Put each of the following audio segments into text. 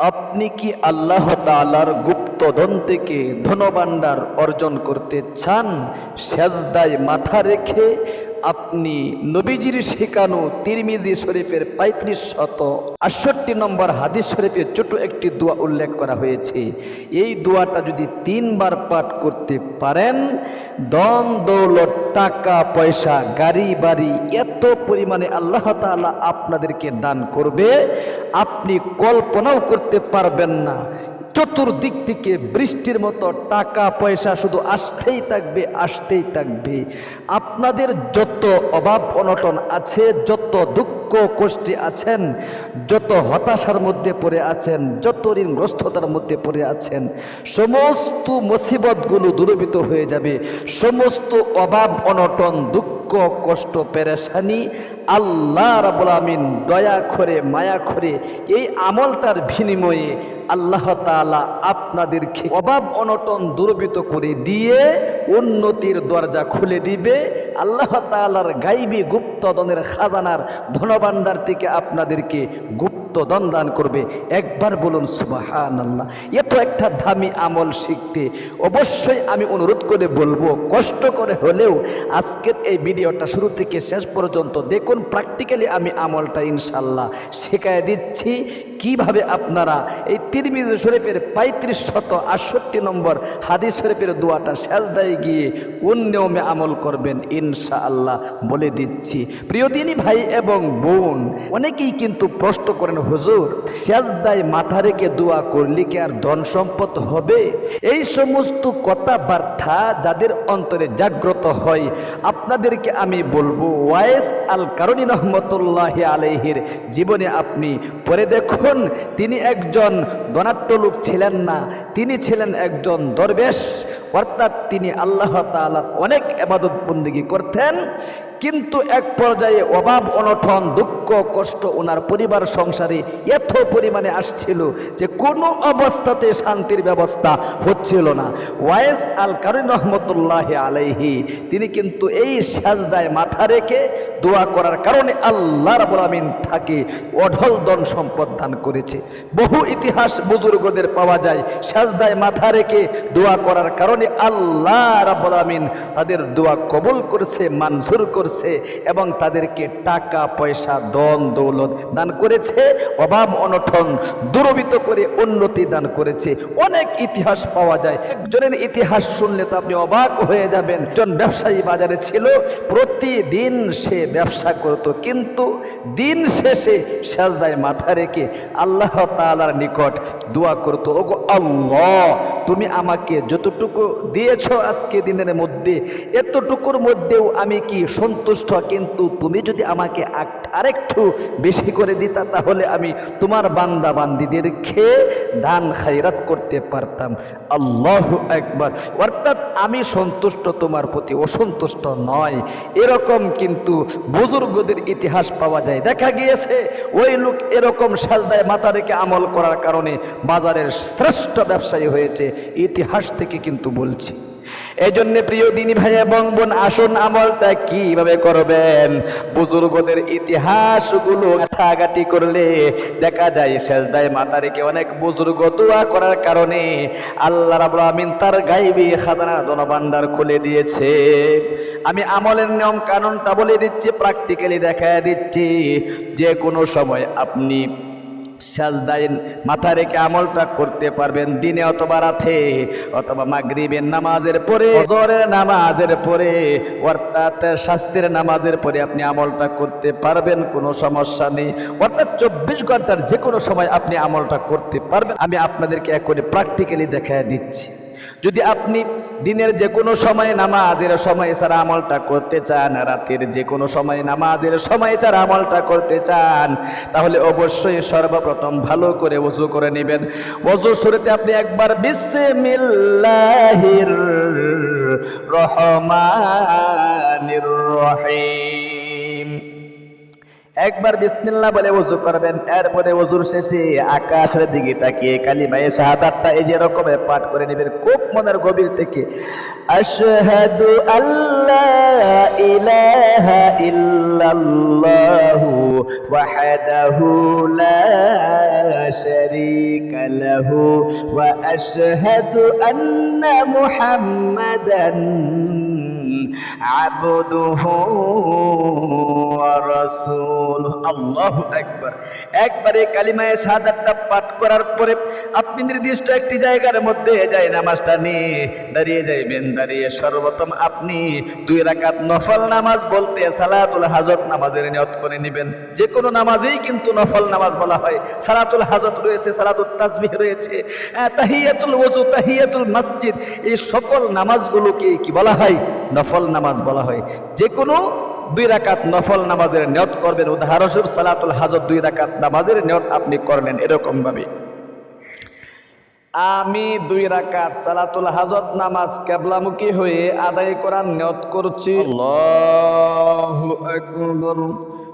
আপনি কি আল্লাহ তালার গুপ্তধন থেকে ধনভাণ্ডার অর্জন করতে চান? সেজদায় মাথা রেখে আপনি নবীজির শেখানো তিরমিজি শরীফের পঁয়ত্রিশ শত আটষট্টি নম্বর হাদিস শরীফের ছোট একটি দোয়া উল্লেখ করা হয়েছে। এই দোয়াটা যদি তিনবার পাঠ করতে পারেন দন দৌলত, টাকা, পয়সা, গাড়ি, বাড়ি, এত পরিমাণে আল্লাহ তাআলা আপনাদেরকে দান করবে। আপনি কল্পনাও করতে পারবেন না। চতুর্দিক থেকে বৃষ্টির মতো টাকা, পয়সা শুধু আসতেই থাকবে আসতেই থাকবে। আপনাদের যত অভাব অনটন আছে, যত দুঃখ, কষ্টে আছেন, যত হতাশার মধ্যে পড়ে আছেন, যত ঋণগ্রস্ততার মধ্যে পড়ে আছেন, সমস্ত মুসিবতগুলো দূরীভূত হয়ে যাবে। সমস্ত অভাব, অনটন, দুঃখ কষ্ট, পেরেশানি আল্লাহ রাবুল আমিন দয়া করে, মায়া করে এই আমলটার বিনিময়ে আল্লাহ তালা আপনাদেরকে অভাব অনটন দুর্বৃত করে দিয়ে উন্নতির দরজা খুলে দিবে। আল্লাহ তালার গাইবি গুপ্তদনের খাজানার ধনভাণ্ডার থেকে আপনাদেরকে গুপ্তদন দান করবে। একবার বলুন সুবাহান আল্লাহ এত একটা দামি আমল শিখতে অবশ্যই আমি অনুরোধ করে বলব, কষ্ট করে হলেও আজকের এই ভিডিওটা শুরু থেকে শেষ পর্যন্ত দেখুন প্র্যাকটিক্যালি আমি আমলটা ইনশাল্লাহ শেখায় দিচ্ছি। কীভাবে আপনারা এই তিরমিজি শরীফের পঁয়ত্রিশ শত আটষট্টি নম্বর হাদিস শরীফের দোয়াটা সেজদায় গিয়ে কোন নিয়মে আমল করবেন ইনশাআল্লাহ বলে দিচ্ছি। প্রিয় দিনী ভাই এবং বোন, অনেকেই কিন্তু প্রশ্ন করেন, হুজুর, সেজদায় মাথা রেখে দোয়া করলে কি আর ধন সম্পদ হবে? এই সমস্ত কথাবার্তা যাদের অন্তরে জাগ্রত হয়, আপনাদেরকে আমি বলব, ওয়াইস আল কারণী রহমতুল্লাহ আলহির জীবনে আপনি পরে দেখুন। তিনি একজন ধনাট্য লোক ছিলেন না, তিনি ছিলেন একজন দরবেশ। অর্থাৎ তিনি আল্লাহ তালা অনেক আবাদত বন্দিগি করতেন। কিন্তু এক পর্যায়ে অভাব, অনটন, দুঃখ, কষ্ট ওনার পরিবার সংসারে এত পরিমাণে আসছিল যে কোনো অবস্থাতে শান্তির ব্যবস্থা হচ্ছিল না। ওয়াইস আল কারিন রহমতুল্লাহ আলাইহি, তিনি কিন্তু এই সাজদায় মাথা রেখে দোয়া করার কারণে আল্লাহ রাবুল আমিন তাকে অঢল দন সম্পদ দান করেছে। বহু ইতিহাস বুজুর্গদের পাওয়া যায় সাজদায় মাথা রেখে দোয়া করার কারণে আল্লাহ রাবুল আমিন তাদের দোয়া কবুল করছে মানসুর করছে। এবং তাদেরকে টাকা, পয়সা দন দৌলত দান করেছে, অভাব, অনটন দূরবিত করে উন্নতি দান করেছে। অনেক ইতিহাস পাওয়া যায়। একজনের ইতিহাস শুনলে তো আপনি অবাক হয়ে যাবেন। একজন ব্যবসায়ী বাজারে ছিল, প্রতিদিন সে ব্যবসা করত, কিন্তু দিন শেষে সাজদায় মাথা রেখে আল্লাহ তালার নিকট দোয়া করত, ওগো আল্লাহ, তুমি আমাকে যতটুকু দিয়েছ আজকে দিনের মধ্যে, এতটুকুর মধ্যেও আমি কি সন্তুষ্ট, কিন্তু তুমি যদি আমাকে আরেকটু বেশি করে দিতা, তাহলে আমি তোমার বান্দা বান্দিদেরকে দান খাইরাত করতে পারতাম। আল্লাহ একবার অর্থাৎ আমি সন্তুষ্ট, তোমার প্রতি অসন্তুষ্ট নয়। এরকম কিন্তু বুজুর্গদের ইতিহাস পাওয়া যায়। দেখা গিয়েছে, ওই লোক এরকম সাজদায় মাথা রেখে আমল করার কারণে বাজারের শ্রেষ্ঠ ব্যবসায়ী হয়েছে। ইতিহাস থেকে কিন্তু বলছি। এই জন্য প্রিয় দিনী ভাই এবং বোন, আসুন আমলটা কীভাবে করবেন? বুজুর্গদের ইতিহাসগুলো ঘাটাঘাটি করলে দেখা যায় সেজদায় মাথা রেখে অনেক বুজুর্গ দোয়া করার কারণে আল্লাহ রাবুল আমিন তার গাইবি খাজানার ধনভাণ্ডার খুলে দিয়েছে। আমি আমলের নিয়ম কানুনটা বলে দিচ্ছি প্র্যাকটিক্যালি দেখা দিচ্ছি। যে কোনো সময় আপনি সাজদায় মাথা রেখে আমলটা করতে পারবেন দিনে অথবা রাতে, অথবা মাগরিবের নামাজের পরে, ফজরের নামাজের পরে, অর্থাৎ শাস্তির নামাজের পরে আপনি আমলটা করতে পারবেন, কোনো সমস্যা নেই। অর্থাৎ চব্বিশ ঘণ্টার যে কোনো সময় আপনি আমলটা করতে পারবেন। আমি আপনাদেরকে করে প্র্যাকটিক্যালি দেখায় দিচ্ছি। যদি আপনি দিনের যে কোনো সময় নামাজের সময় ছাড়া আমলটা করতে চান, রাতের যে কোনো সময় নামাজের সময় ছাড়া আমলটা করতে চান, তাহলে অবশ্যই সর্বপ্রথম ভালো করে ওজু করে নেবেন। ওজু শুরুতে আপনি একবার বিশ্বে মিল্লাহির রহমানির রহিম। একবার বিসমিল্লাহ বলে ওযু করবেন, এরপরে ওযুর শেষে আকাশের দিকে তাকিয়ে কালী কালিমায়ে শাহাদাতটা এই যে রকমে পাঠ করে নেবেন, খুব মনের গভীর থেকে। আশহাদু আল্লা ইলাহা ইল্লাল্লাহু ওয়াহদাহু লা শারীকা লাহু ওয়া আশহাদু আন্না মুহাম্মাদান আবদুহু ওয়া রাসূলুহু। আল্লাহু আকবার। একবারে কালিমায়ে শাহাদাতটা পাঠ করার পরে আপনি নির্দিষ্ট একটি জায়গার মধ্যে যাই নামাজটা নিয়ে দাঁড়িয়ে যাইবেন, দাঁড়িয়ে সর্বপ্রথম আপনি দুই রাকাত নফল নামাজ বলতে সালাতুল হাজত নামাজের নিয়ত করে নেবেন। যে কোনো নামাজেই কিন্তু নফল নামাজ বলা হয়। সালাতুল হাজত রয়েছে সালাতুল তাসবিহ রয়েছে তাহিয়াতুল ওযু, তাহিয়াতুল মসজিদ, এই সকল নামাজগুলোকে কি বলা হয়? নফল নামাজ বলা হয়। যে কোনো দুই রাকাত নফল নামাজের নিয়ত করবেন। উদাহরণস্বরূপ সালাতুল হাজত দুই রাকাত নামাজের নিয়ত আপনি করলেন এরকমভাবে। আমি দুই রাকাত সালাতুল হাজত নামাজ কেবলামুখী হয়ে আদায় করার নিয়ত করছি। আল্লাহু আকবার।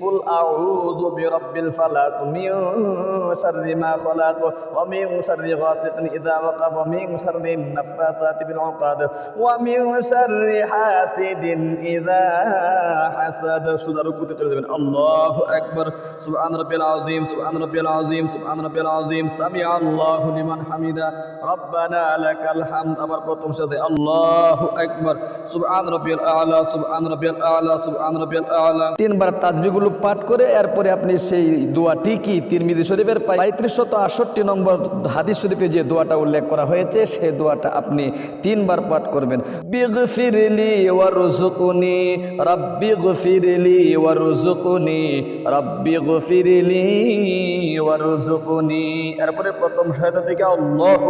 কুল আউযু বিরাব্বিল ফালাক মিন শাররি মা খালাক ওয়া মিন শাররি গাসিকিন ইযা ওয়াকাব ওয়া মিন শাররি নাফাসাতি বিল উকাদ ওয়া মিন শাররি হাসিদিন ইযা হাসাদ সুদার উপরে চলে যাবেন আল্লাহু আকবার। সুবহান রাব্বিল আযীম, সুবহান রাব্বিল আযীম, সুবহান রাব্বিল আযীম। সামি আল্লাহু লিমান হামিদা। রব্বানা লাকাল হামদ। আবার প্রথম সাথে আল্লাহু আকবার। সুবহান রাব্বিল আ'লা, সুবহান রাব্বিল আ'লা, সুবহান রাব্বিল আ'লা। তিনবার তাসবিহগুলো পাঠ করে এরপরে আপনি সেই দোয়াটি কি তিরমিজি শরীফের পঁয়ত্রিশশত আটষট্টি নম্বর হাদিস শরীফে যে দোয়াটা উল্লেখ করা হয়েছে সেই দোয়াটা আপনি তিনবার পাঠ করবেন। এরপরে প্রথম সহায়তা থেকে আল্লাহু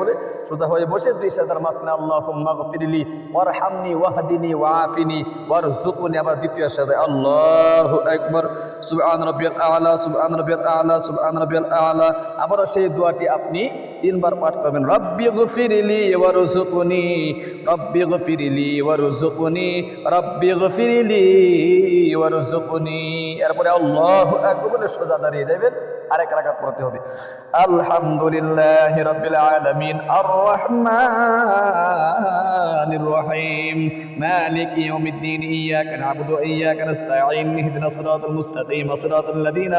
বলে সোজা হয়ে বসে দুই সাদার মাসনে আল্লাহুম্মা গফিরলি ওয়ারহামনি ওয়াহদিনি ওয়াআফিনি ওয়ারজুকুনি দ্বিতীয় সাথে আল্লাহু আকবার সুবহান রাব্বিয়াল আ'লা সুবহান রাব্বিয়াল আ'লা সুবহান রাব্বিয়াল আ'লা। আবারও সেই দোয়াটি আপনি তিনবার পাঠ করবেন, রব্বি গফিরলি ওয়ারজুকুনি রব্বি গফিরলি ওয়ারজুকুনি রব্বি গফিরলি ওয়ারজুকুনি এরপরে আল্লাহু আকবার বলে সোজা দাঁড়িয়ে যাবেন আরেক রাকাত পড়তে হবে। আলহামদুলিল্লাহ রাব্বিল আলামিন আর রহমানির রহিম, মালিক ইয়াউমিদ্দিন, ইয়াকা না'বুদু ওয়া ইয়াকা নাস্তাঈন, ইহদিনাস সিরাতাল মুস্তাকিম, সিরাতাল লাযীনা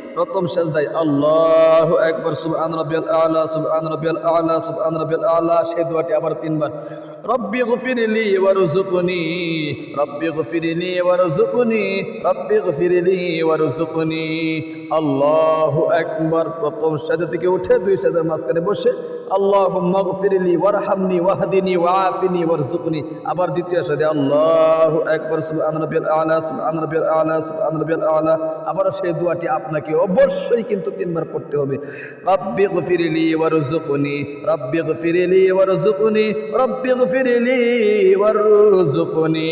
প্রথম সেজদায় আল্লাহ একবার সুবহান রাব্বিয়াল আ'লা, সুবহান রাব্বিয়াল আ'লা, সুবহান রাব্বিয়াল আ'লা সেই দোয়াটি আবার তিনবার রব্বি গফিরলি ওয়ারজুকনি রব্বি গফিরলি ওয়ারজুকনি রব্বি গফিরলি ওয়ারজুকনি আল্লাহু আকবার। প্রথম সেজদা থেকে উঠে দুই সেজদার মাঝখানে বসে, আল্লাহুম্মা গফিরলি ওয়ারহামনি ওয়াহদিনি ওয়াআফিনি ওয়ারজুকনি আবার দ্বিতীয় সেজদা আল্লাহু আকবার, সুবহান রাব্বিয়াল আ'লা, সুবহান আ'লা আবার সেই দোয়াটি আপনাকে অবশ্যই কিন্তু তিনবার পড়তে হবে। রব্বি গফিরলি ওয়ারজুকনি রব্বি গফিরলি ওয়ারজুকনি রব্বি গফিরলি ওয়ারজুকনি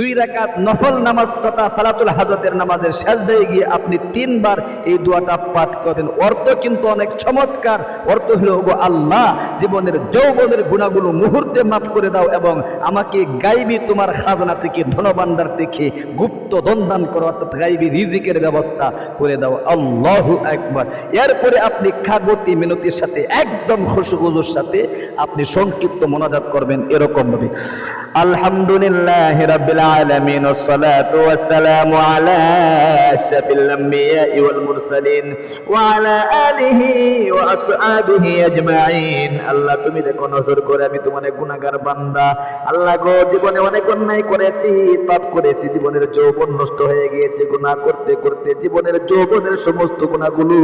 দুই রাকাত নফল নামাজ তথা সালাতুল নামাজের গিয়ে আপনি তিনবার এই দোয়াটা পাঠ অর্থ কিন্তু অনেক চমৎকার। অর্থ হলো আল্লাহ, জীবনের যৌবনের গুণাগুলো মুহূর্তে মাফ করে দাও এবং আমাকে গাইবি তোমার খাজনা থেকে, ধনভাণ্ডার থেকে, গুপ্ত দন্দান করো, অর্থাৎ গাইবি রিজিকের ব্যবস্থা করে দাও। আল্লাহ একবার এরপরে আপনি খাগতি মিনতির সাথে, একদম খুশুগুজুর সাথে আপনি সংক্ষিপ্ত মোনাজাত করবেন। এরকম ভাবে আলহামদুলিল্লাহ রাব্বিল আলামিন والصلاه والسلام على اشرف الانبياء والمرسلين وعلى اله واصحابه اجمعين আল্লাহ তুমি দেখো নজর করে আমি তোমার গুনাহগার বান্দা আল্লাহ গো জীবনে অনেক অন্যায় করেছি পাপ করেছি জীবনের যৌবন নষ্ট হয়ে গিয়েছে গুনাহ করতে করতে জীবনের যৌবনের সমস্ত গুনাহগুলো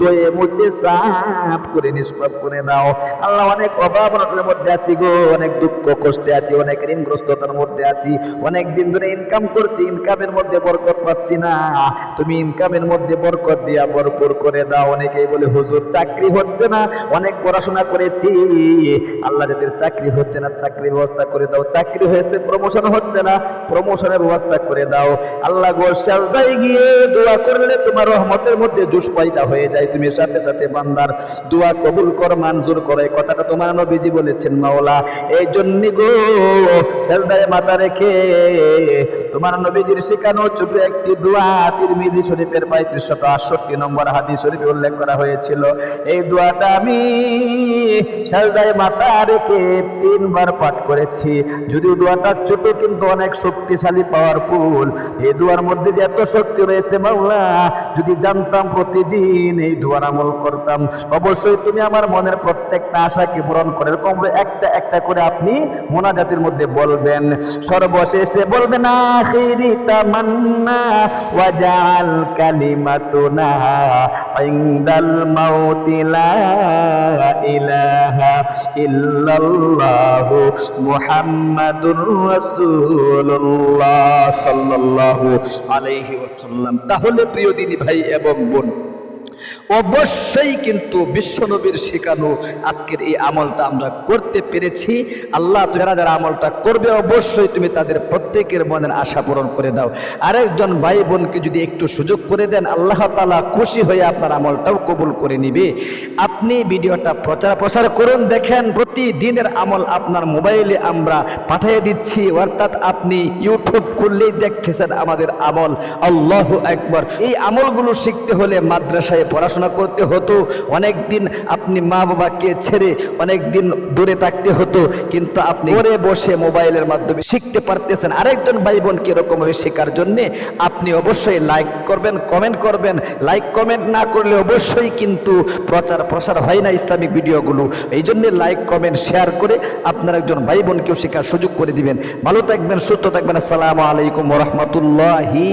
দয়ে মুছে সাফ করে নিষ্পাপ করে দাও আল্লাহ অনেক অভাব অনটনের মধ্যে আছি গো অনেক দুঃখ, কষ্টে আছি, অনেক ঋণগ্রস্ততার মধ্যে আছি, অনেক দিন ধরে ইনকাম করছি ইনকামের মধ্যে বরকত পাচ্ছি না। তুমি ইনকামের মধ্যে বরকত দিয়া ভরপুর করে দাও। অনেকেই বলে, হুজুর, চাকরি হচ্ছে না, অনেক পড়াশোনা করেছি। আল্লাহ যাদের চাকরি হচ্ছে না চাকরির ব্যবস্থা করে দাও। চাকরি হয়েছে প্রমোশন হচ্ছে না প্রমোশনের ব্যবস্থা করে দাও। আল্লাহ গো, সাজদায় গিয়ে দোয়া করলে তোমার রহমতের মধ্যে জুস পয়দা হয়ে যায়। তুমি সাথে সাথে বান্দার দোয়া কবুল কর, মঞ্জুর করে। কথাটা তোমার নবীজি বলেছেন, মাওলা। এই জন্য গো সাজদায় মাথা রেখে তোমার নবীজির শেখানো ছোট একটি দোয়া তিরমিজি শরীফের পঁয়ত্রিশশত আটষট্টি নম্বর হাদিস শরীফে উল্লেখ করা হয়েছিল। এই দোয়াটা আমি সাজদায় মাথা রেখে তিনবার পাঠ করেছি। যদিও দোয়াটা ছোট কিন্তু অনেক শক্তিশালী পাওয়ারফুল এই দোয়ার মধ্যে যে এত শক্তি রয়েছে মাওলা, যদি জানতাম প্রতিদিন এই দোয়ার আমল করতাম। অবশ্যই তুমি আমার মনের প্রত্যেকটা আশাকে পূরণ করে কমবে একটা একটা করে আপনি মোনাজাতের মধ্যে বলবেন, সর্বশেষে বলবেন, আখিরি তামান্না ওয়াজাল কালিমাতুনা, ইনদাল মাউতি লা ইলাহা ইল্লাল্লাহু মুহাম্মাদুর রাসূলুল্লাহ সাল্লাল্লাহু আলাইহি ওয়াসাল্লাম। তাহলে প্রিয় দিনী ভাই এবং বোন অবশ্যই কিন্তু বিশ্বনবীর শেখানো আজকের এই আমলটা আমরা করতে পেরেছি। আল্লাহ যারা যারা আমলটা করবে, অবশ্যই তুমি তাদের প্রত্যেকের মনের আশা পূরণ করে দাও। আরেকজন ভাই বোনকে যদি একটু সুযোগ করে দেন, আল্লাহ তালা খুশি হয়ে আপনার আমলটাও কবুল করে নিবে। আপনি ভিডিওটা প্রচার প্রসার করুন। দেখেন, প্রতিদিনের আমল আপনার মোবাইলে আমরা পাঠিয়ে দিচ্ছি। অর্থাৎ আপনি ইউটিউব খুললেই দেখতেছেন আমাদের আমল। আল্লাহ একবার এই আমলগুলো শিখতে হলে মাদ্রাসায় পড়াশোনা করতে হতো। অনেক দিন আপনি মা বাবাকে ছেড়ে অনেক দিন দূরে থাকতে হতো, কিন্তু আপনি ঘরে বসে মোবাইলের মাধ্যমে শিখতে পারতেছেন। আরেকজন ভাই বোনকে এরকমভাবে শেখার জন্য আপনি অবশ্যই লাইক করবেন কমেন্ট করবেন। লাইক কমেন্ট না করলে অবশ্যই কিন্তু প্রচার প্রসার হয় না ইসলামিক ভিডিওগুলো। এই জন্য লাইক কমেন্ট শেয়ার করে আপনার একজন ভাই বোনকেও শেখার সুযোগ করে দিবেন। ভালো থাকবেন, সুস্থ থাকবেন। আসসালামু আলাইকুম রহমতুল্লাহি